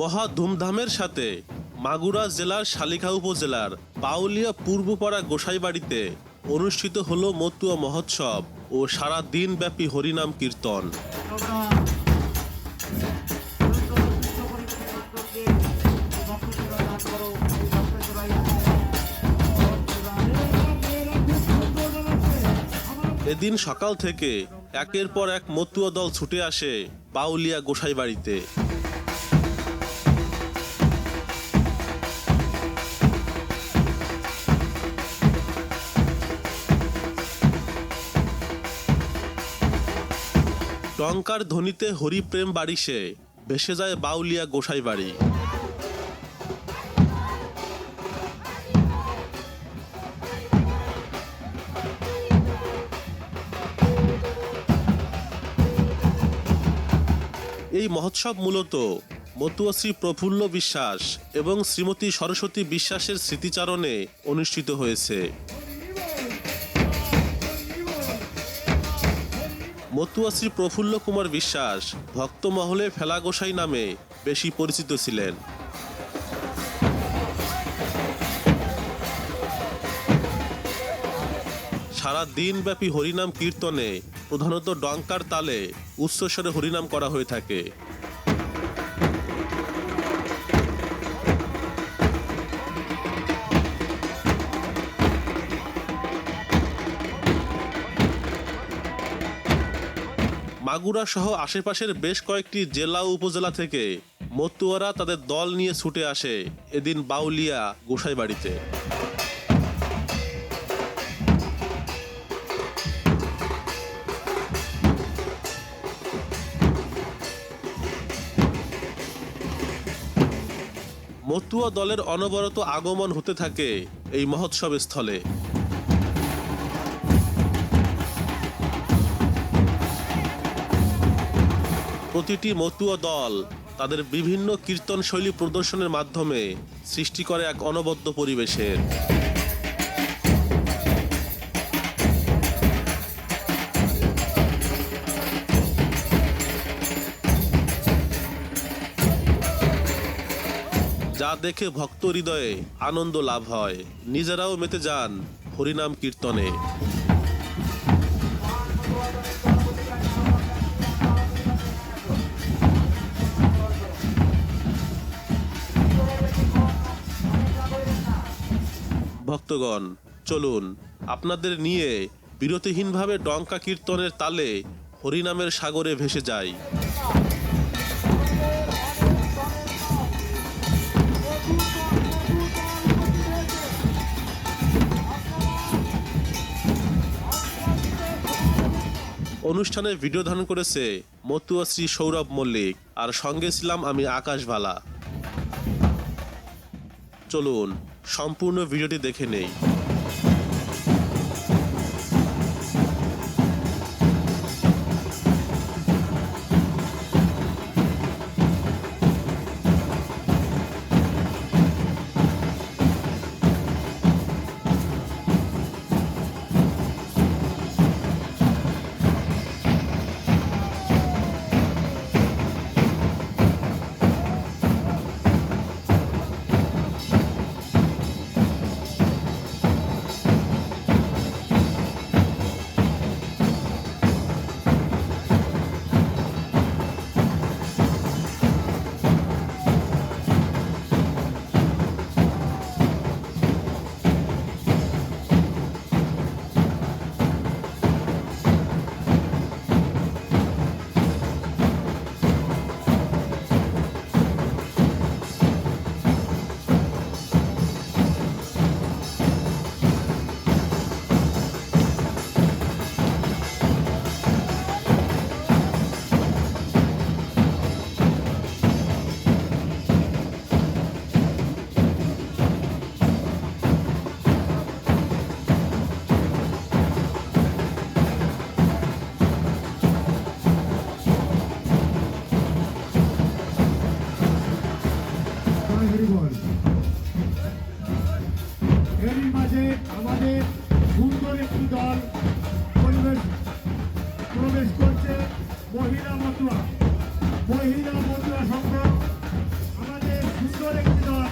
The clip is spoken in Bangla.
মহা ধুমধামের সাথে মাগুরা জেলার শালিখা উপজেলার বাউলিয়া পূর্বপাড়া গোসাইবাড়িতে অনুষ্ঠিত হলো মতুয়া মহোৎসব ও সারা দিনব্যাপী হরিনাম কীর্তন। এদিন সকাল থেকে একের পর এক মতুয়া দল ছুটে আসে বাউলিয়া গোসাইবাড়িতে। টঙ্কার ধ্বনিতে হরিপ্রেম বাড়িসে ভেসে যায় বাউলিয়া গোসাই বাড়ি। এই মহোৎসব মূলত মতুয়া শ্রী প্রফুল্ল বিশ্বাস এবং শ্রীমতী সরস্বতী বিশ্বাসের স্মৃতিচারণে অনুষ্ঠিত হয়েছে। মতুয়া শ্রী প্রফুল্ল কুমার বিশ্বাস ভক্তমহলে ফেলা গোসাই নামে বেশি পরিচিত ছিলেন। সারা দিনব্যাপী হরিনাম কীর্তনে প্রধানত ডঙ্কার তালে উচ্চস্বরে হরিনাম করা হয়ে থাকে। মাগুরা সহ আশেপাশের বেশ কয়েকটি জেলা উপজেলা থেকে মতুয়ারা তাদের দল নিয়ে ছুটে আসে এদিন বাউলিয়া গোসাই বাড়িতে মতুয়া দলের অনবরত আগমন হতে থাকে এই মহোৎসব স্থলে। প্রতিটি মতুয়া দল তাদের বিভিন্ন কীর্তন শৈলী প্রদর্শনের মাধ্যমে সৃষ্টি করে এক অনবদ্য পরিবেশের। যা দেখে ভক্ত হৃদয়ে আনন্দ লাভ হয়। নিজেরাও মেতে যান হরিনাম কীর্তনে। ভক্তগণ, চলুন, আপনাদের নিয়ে বিরতিহীনভাবে ডঙ্কা কীর্তনের তালে হরিনামের সাগরে ভেসে যাই। অনুষ্ঠানে ভিডিও ধারণ করেছে মতুয়া শ্রী সৌরভ মল্লিক, আর সঙ্গে ছিলাম আমি আকাশ ভালা চলুন সম্পূর্ণ ভিডিওটি দেখে নেই। আমাদের সুন্দর একটি দল পরিবেশ প্রবেশ করছে মহিলা মতুয়া। মহিলা মতুয়া সংঘ, আমাদের সুন্দর একটি দল।